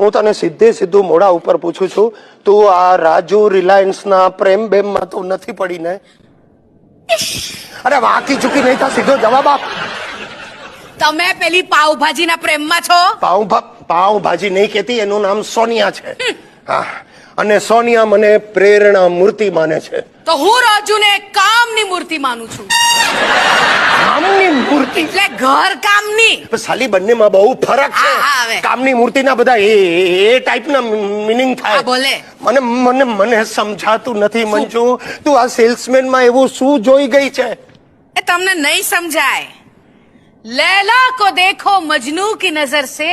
હું તને સીધે સીધું મોઢા ઉપર પૂછું છું તું આ રાજુ રિલાયન્સના પ્રેમ બેમમાં તો નથી પડી ને અરે વાકી ચૂકી નહીં થા સીધો જવાબ આપ. તમે પેલી પાવભાજીના પ્રેમમાં છો? ભા- પાઉં નહીં કહેતી એનું નામ સોનિયા છે. હા. અને સોનિયા મને પ્રેરણા મૂર્તિ માને છે. તો હું રાજુને કામની મૂર્તિ માનું છું. કામની મૂર્તિ એટલે ઘર કામની પણ સાલી બંનેમાં બહુ ફરક છે હા, હા, હવે. કામની મૂર્તિના બધા એ એ ટાઈપના મિનિંગ થાય હા, બોલે. મને મને મને સમજાતું નથી મંજુ તું આ સેલ્સમેન માં એવું શું જોઈ ગઈ છે એ તમને નહીં સમજાય लैला को देखो मजनू की नजर से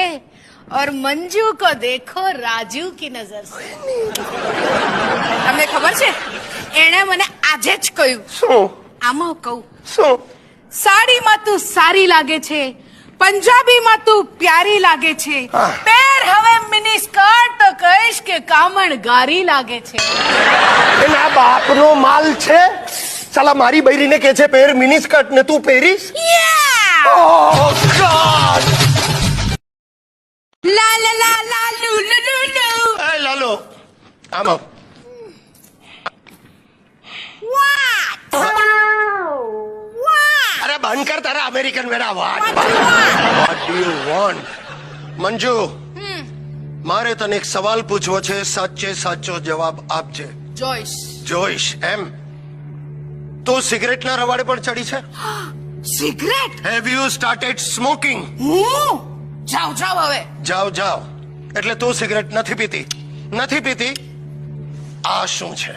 और मंजू को देखो राजू की नजर से તમને ખબર છે એણે મને આજે જ કહ્યું શું આમાં કહું શું સાડીમાં તું સારી લાગે છે પંજાબીમાં તું પ્યારી લાગે છે. પેર હવે મિની સ્કર્ટ તો કહીશ કે કામણ ગારી લાગે છે. એના બાપનો માલ છે? સાલા મારી બૈરીને કે છે પહેર મિની સ્કર્ટ ને તું પહેરીશ? Yeah! Oh God! લા લા લા લા લુ લુ લુ લુ એ લાલો આમાં બંધ અમેરિકન વેડા વાટ? What do you want Manju મારે તને એક સવાલ પૂછવો છે સાચે સાચો જવાબ આપજે. જોઈશ જોઈશ એમ? તું સિગરેટના રવાડે પણ ચડી છે? Cigarette? Have you started smoking હું? જાવ જાવ હવે. જાવ જાવ એટલે તું સિગરેટ નથી પીતી. નથી પીતી? આ શું છે?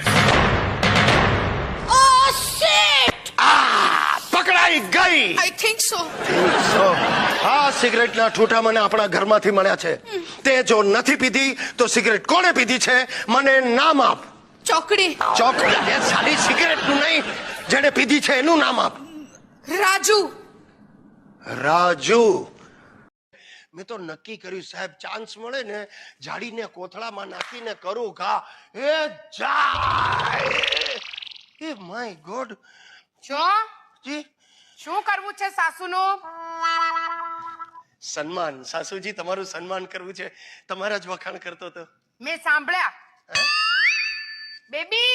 પકડાઈ આઈ થિંક સો આ સિગરેટના ઠૂઠા મને આપણા ઘરમાંથી મળ્યા છે. તે જો નથી પીધી તો સિગરેટ કોણે પીધી છે? મને નામ આપ. ચોકડી. ચોકડી એ સાલી સિગરેટનું નહીં જેને પીધી છે એનું નામ આપ. રાજુ. રાજુ. મેં તો નક્કી કર્યું સાહેબ ચાન્સ મળે ને જાડીને કોથળામાં નાખીને કરું ઘા. એ જાય. એ માય ગોડ જો? જી? શું કરવું છે સાસુનું? સન્માન. સાસુજી તમારું સન્માન કરવું છે. તમારા જ વખાણ કરતો તો મેં સાંભળ્યા. બેબી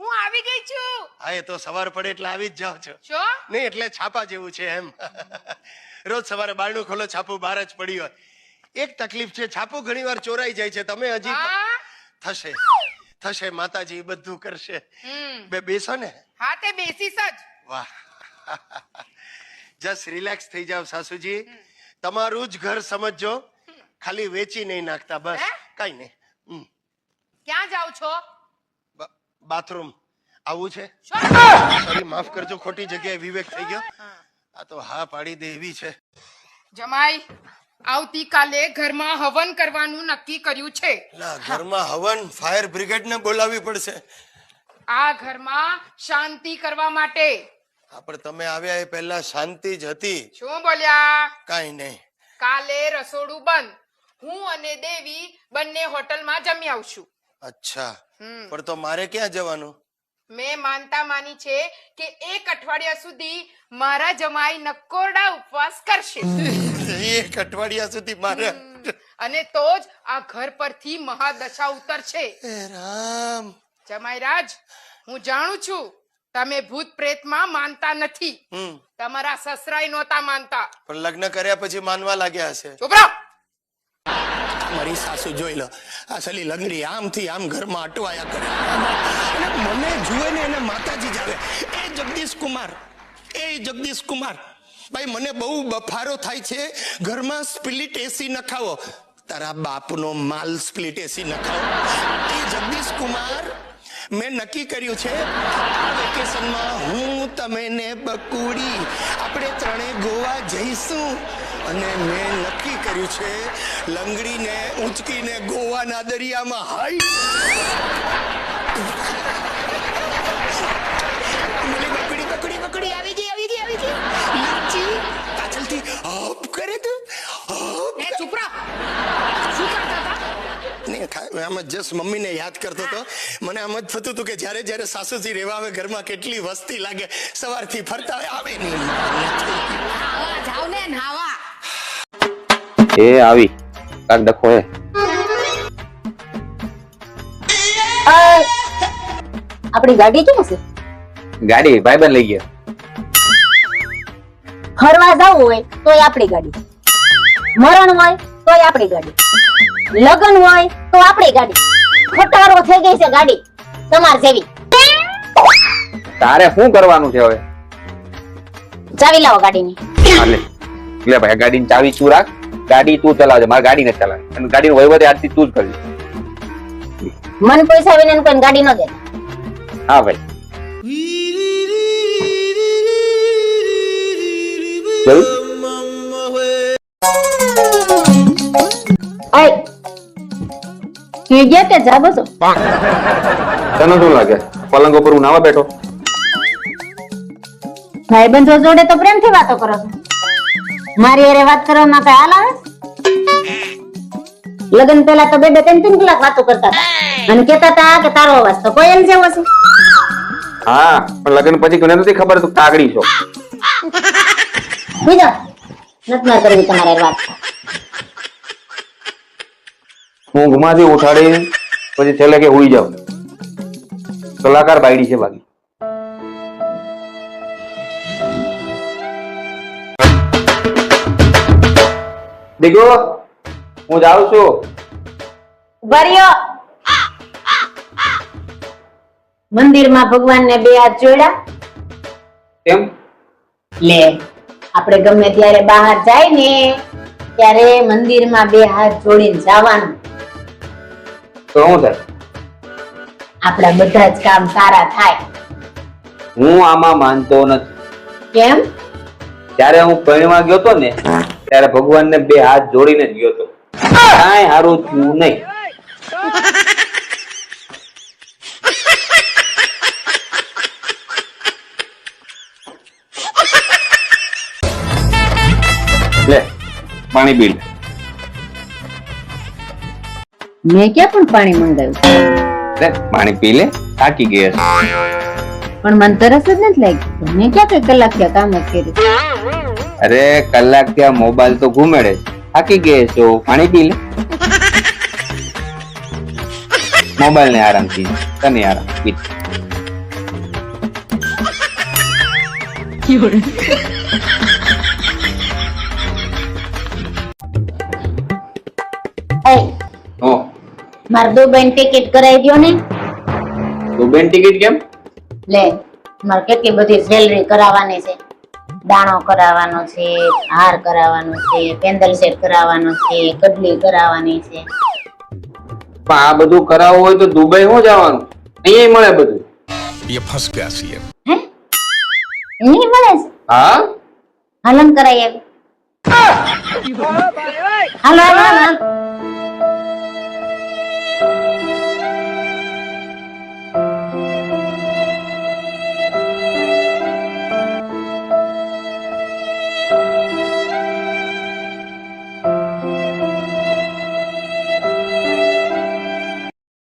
હું આવી ગઈ છું. હા એ તો સવાર પડે એટલે આવી જ જાવ છો. છો નહીં એટલે છાપા જેવું છે એમ. રોજ સવારે બારણું ખોલો છાપું બહાર જ પડી હોય. એક તકલીફ છે છાપું ઘણી વાર ચોરાઈ જાય છે. તમે હજી થશે. થશે માતાજી બધું કરશે. બે બેસો ને. હા તે બેસીશ જ. વાહ. જસ્ટ રિલેક્સ થઈ જાવ સાસુજી. તમારું જ ઘર સમજજો. ખાલી વેચી નહીં નાખતા બસ? કઈ નહીં. ક્યાં જાવ છો? બાથરૂમ. આવું છે? સોરી માફ કરજો ખોટી જગ્યાએ વિવેક થઈ ગયો. આ તો હા પાડી દે એવી છે. જમાઈ આવતીકાલે ઘરમાં હવન કરવાનું નક્કી કર્યું છે. ઘરમાં હવન ફાયર બ્રિગેડ ને બોલાવવી પડશે. આ ઘરમાં શાંતિ કરવા માટે. હા પણ તમે આવ્યા એ પહેલા શાંતિ જ હતી. શું બોલ્યા? કાંઈ નહીં. કાલે રસોડું બંધ. હું અને દેવી બંને હોટલમાં જમી આવશું. અચ્છા. પણ તો મારે ક્યાં જવાનું? મેં માનતા માની છે કે એક અઠવાડિયા સુધી મારા જમાઈ નકોરડા ઉપવાસ કરશે. એક અઠવાડિયા સુધી મારે અને તો જ આ ઘર પરથી મહાદશા ઉતરશે. રામ. જમાઈ રાજ હું જાણું છું તમે ભૂત પ્રેતમાં માનતા નથી. તમારા સસરાય નહોતા માનતા. પણ લગ્ન કર્યા પછી માનવા લાગ્યા હશે. ચૂપ મારી સાસુ જોઈ લો આ સલી લંગડી આમથી આમ ઘરમાં અટવાયા કરે. મને જુએ ને એને માતાજી જાવે એ જગદીશ કુમાર એ જગદીશ કુમાર. ભાઈ મને બહુ બફારો થાય છે. ઘરમાં સ્પ્લિટ એસી નખાવો. તારા બાપનો માલ સ્પ્લિટ એસી નખાવો. એ જગદીશ કુમાર મેં નક્કી કર્યું છે, આ વેકેશનમાં હું તમે ને બકુડી, આપણે ત્રણે ગોવા જઈશું. અને મેં નક્કી કર્યું છે, લંગડીને ઊંચકીને ગોવાના દરિયામાં હાઈ. બકડી બકડી બકડી, આવી ગઈ આવી ગઈ આવી ગઈ. આમ જસ્ટ મમ્મીને યાદ કરતો હતો. મને આમ જ થતું હતું કે જ્યારે જ્યારે સાસુથી રહેવા આવે ઘરમાં કેટલી વસ્તી લાગે સવારથી ફરતા આવે જાવ નાવા એ આવી. કાક ડખો એ આપણી ગાડી ક્યાં છે ગાડી ભાઈબંધ લઈ ગયો. ફરવા જવું હોય તોય આપણી ગાડી. મરણ હોય તોય આપણી ગાડી. લગ્ન હોય તો આપણી ગાડી. ખટારો થઈ ગઈ છે ગાડી તમાર જેવી. તારે શું કરવાનું છે હવે? ચાવી લાવો ગાડીની. હા, લે. ભાઈ ગાડીની ચાવી તું રાખ. ગાડી તું ચલાવજે. મારી ગાડી નથી ચલાવે અને ગાડીનો વહીવટ આજથી તું જ કરજે. મન પૈસા વિના કોઈ ગાડી ન દે. હા ભાઈ. ગયા કે જા બસો તને શું લાગે? પલંગ ઉપર હું નાવા બેઠો? ભાઈબંધો જોડે તો પ્રેમથી વાતો કરો છો. મારી અરે વાત કરવામાં કઈ હાલ આવે? લગ્ન પેલા તો બે બે ત્રણ ત્રણ કલાક વાતો કરતા હતા. અને કેતા હતા કે તારો અવાજ તો કોઈ એમ જેવો છે. હા પણ લગ્ન પછી કોને નથી ખબર તું કાગડી છો. બીજો નથી કરવી તમારે વાત. ઊંઘમાંથી ઉઠાડી પછી છેલ્લે કે ઉડી જાવ કલાકાર બાયડી છે બાકી. દીકરો હું જાઉં છું. વરિયો. મંદિરમાં ભગવાનને બે હાથ જોડ્યા. કેમ? લે આપણે ગમે ત્યારે બહાર જાય ને ત્યારે મંદિરમાં બે હાથ જોડીને જવાનું. તો હું થાય? આપણા બધા જ કામ સારા થાય. હું આમાં માનતો નથી. કેમ? ત્યારે હું પરણવા ગયો તો ને ત્યારે ભગવાનને બે હાથ જોડીને જ ગયો તો કાંઈ સારું થયું નહીં. લે પાણી પી લે. મેં ક્યાં પણ પાણી મંગાવ્યું? પાણી પી લે થાકી ગઈ છે. પણ મને તરસ જ નથી લાગી. મેં ક્યાં કઈ કલાક થયા કામ જ કર્યું? અરે કલાક ત્યાં મોબાઈલ તો ઘુમેડે. થાકી ગયા છો પાણી પી લે. મોબાઈલ ને આરામથી તને આરામ. પી. લે. માર દો બેન ટિકિટ કરાવી દો ને. દો બેન ટિકિટ કેમ? લે મારે કેટલી બધી સેલરી કરાવવાની છે દાણો કરાવવાનો છે હાર કરાવવાનો છે પેન્ડલ સેટ કરાવવાનો છે કડલી કરાવવાની છે. પણ આ બધું કરાવવું હોય તો દુબઈ હું જવાનું? અહીંયા મળે બધું. એ ફસ ગયા છીએ હે? નહીં મળે છે? હા? હલન કરાય હાલો હાલો હાલો.